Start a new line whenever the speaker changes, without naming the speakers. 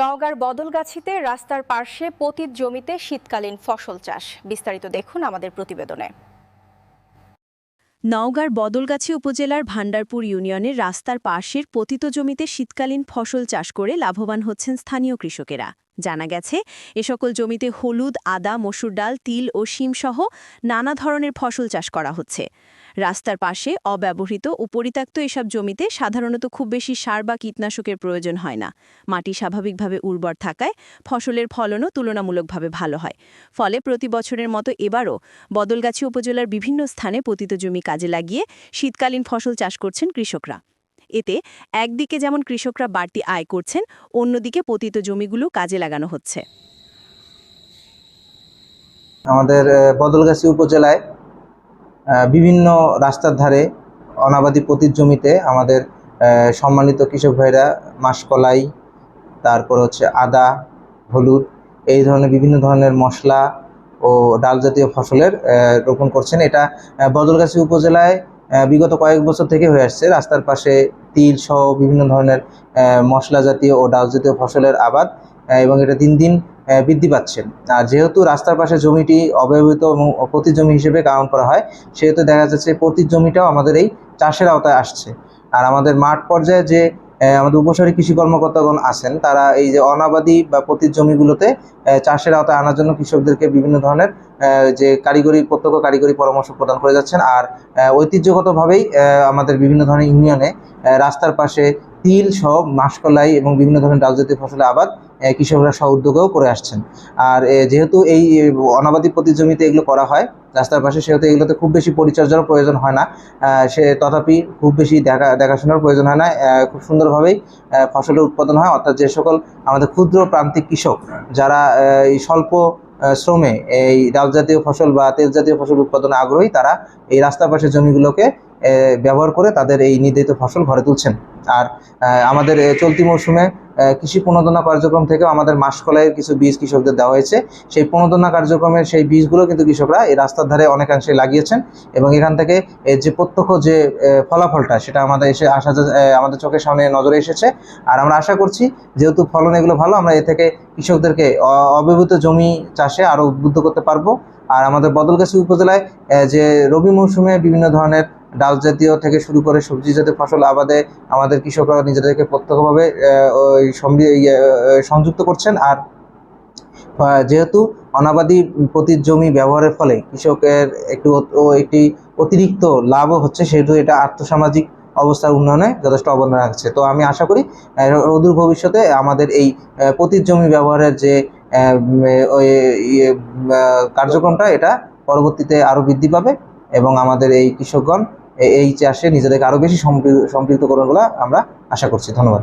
নওগাঁর বদলগাছিতে রাস্তার পার্শ্বে পতিত জমিতে শীতকালীন ফসল চাষ। বিস্তারিত দেখুন আমাদের প্রতিবেদনে।
নওগাঁর বদলগাছি উপজেলার ভান্ডারপুর ইউনিয়নের রাস্তার পাশের পতিত জমিতে শীতকালীন ফসল চাষ করে লাভবান হচ্ছেন স্থানীয় কৃষকেরা। জানা গেছে, এ সকল জমিতে হলুদ, আদা, মসুর ডাল, তিল ও শিমসহ নানা ধরনের ফসল চাষ করা হচ্ছে। রাস্তার পাশে অব্যবহৃত ও পরিত্যক্ত এসব জমিতে সাধারণত খুব বেশি সার বা কীটনাশকের প্রয়োজন হয় না। মাটি স্বাভাবিকভাবে উর্বর থাকায় ফসলের ফলনও তুলনামূলকভাবে ভালো হয়। ফলে প্রতি বছরের মতো এবারও বদলগাছি উপজেলার বিভিন্ন স্থানে পতিত জমি কাজে লাগিয়ে শীতকালীন ফসল চাষ করছেন কৃষকরা। এতে একদিকে যেমন কৃষকরা বাড়তি আয় করছেন, অন্যদিকে পতিত জমিগুলো কাজে লাগানো হচ্ছে।
আমাদের বদলগাছি উপজেলায় বিভিন্ন রাস্তার ধারে অনাবাদি পতির জমিতে আমাদের সম্মানিত কৃষক ভাইরা মাসকলাই তারপর হচ্ছে আদা, হলুদ, এই ধরনের বিভিন্ন ধরনের মশলা ও ডাল জাতীয় ফসলের রোপণ করছেন। এটা বদলগাছি উপজেলায় বিগত কয়েক বছর থেকে হয়ে আসছে। রাস্তার পাশে তিল সহ বিভিন্ন ধরনের মশলা জাতীয় ও ডাল জাতীয় ফসলের আবাদ। এবং এটা দিন দিন বৃদ্ধি পাচ্ছে। আর যেহেতু রাস্তার পাশে জমিটি অব্যবহৃত এবং প্রতি জমি হিসেবে কাউন্ট করা হয়, সেহেতু দেখা যাচ্ছে প্রতি জমিটাও আমাদের এই চাষের আওতায় আসছে। আর আমাদের মাঠ পর্যায়ে যে আমাদের উপসারী কৃষি কর্মকর্তাগণ আছেন, তারা এই যে অনাবাদি বা প্রতি জমিগুলোতে চাষের আওতায় আনার জন্য কৃষকদেরকে বিভিন্ন ধরনের যে কারিগরি, প্রত্যক্ষ কারিগরি পরামর্শ প্রদান করে যাচ্ছেন। আর ঐতিহ্যগতভাবেই আমাদের বিভিন্ন ধরনের ইউনিয়নে রাস্তার পাশে তিল সহ মাসকলাই এবং বিভিন্ন ধরনের ডাল জাতীয় ফসলের আবাদ কৃষকরা স্ব উদ্যোগেও করে আসছেন। আর যেহেতু এই অনাবাদি প্রতি জমিতে এগুলো করা হয়, রাস্তার পাশে সেহেতু এগুলোতে খুব বেশি পরিচর্যার প্রয়োজন হয় না। সে, তথাপি খুব বেশি দেখা দেখাশোনার প্রয়োজন হয় না। খুব সুন্দরভাবেই ফসলের উৎপাদন হয়। অর্থাৎ যে সকল আমাদের ক্ষুদ্র প্রান্তিক কৃষক, যারা এই স্বল্প শ্রমে এই ডাল জাতীয় ফসল বা তেল জাতীয় ফসল উৎপাদনে আগ্রহী, তারা এই রাস্তার পাশের জমিগুলোকে ব্যবহার করে তাদের এই নির্ধারিত ফসল ঘরে তুলছেন। আর আমাদের চলতি মৌসুমে কৃষি প্রণোদনা কার্যক্রম থেকেও আমাদের মাসকলাইয়ের কিছু বীজ কৃষকদের দেওয়া হয়েছে। সেই প্রণোদনা কার্যক্রমের সেই বীজগুলো কিন্তু কৃষকরা এই রাস্তার ধারে অনেকাংশে লাগিয়েছেন এবং এখান থেকে যে প্রত্যক্ষ যে ফলাফলটা সেটা আমাদের এসে আসা আমাদের চোখের সামনে নজরে এসেছে। আর আমরা আশা করছি যেহেতু ফলন এগুলো ভালো, আমরা এ থেকে কৃষকদেরকে অব্যবহৃত জমি চাষে আরও উদ্বুদ্ধ করতে পারব। আর আমাদের বদলগাছি উপজেলায় যে রবি মৌসুমে বিভিন্ন ধরনের ডাল জাতীয় থেকে শুরু করে সবজি জাতীয় ফসল আবাদে আমাদের কৃষকরা নিজেদেরকে প্রত্যক্ষভাবে সংযুক্ত করছেন। আর যেহেতু অনাবাদি প্রতি জমি ব্যবহারের ফলে কৃষকের একটু একটি অতিরিক্ত লাভও হচ্ছে সেহেতু এটা আর্থসামাজিক অবস্থার উন্নয়নে যথেষ্ট অবদান রাখছে। তো আমি আশা করি অদূর ভবিষ্যতে আমাদের এই প্রতি জমি ব্যবহারের যে ইয়ে, কার্যক্রমটা এটা পরবর্তীতে আরও বৃদ্ধি পাবে। এবং আমাদের এই কৃষকগণ এই চাষে নিজেদেরকে আরও বেশি সম্পৃ- সম্পৃক্ত করবেন বলে আমরা আশা করছি। ধন্যবাদ।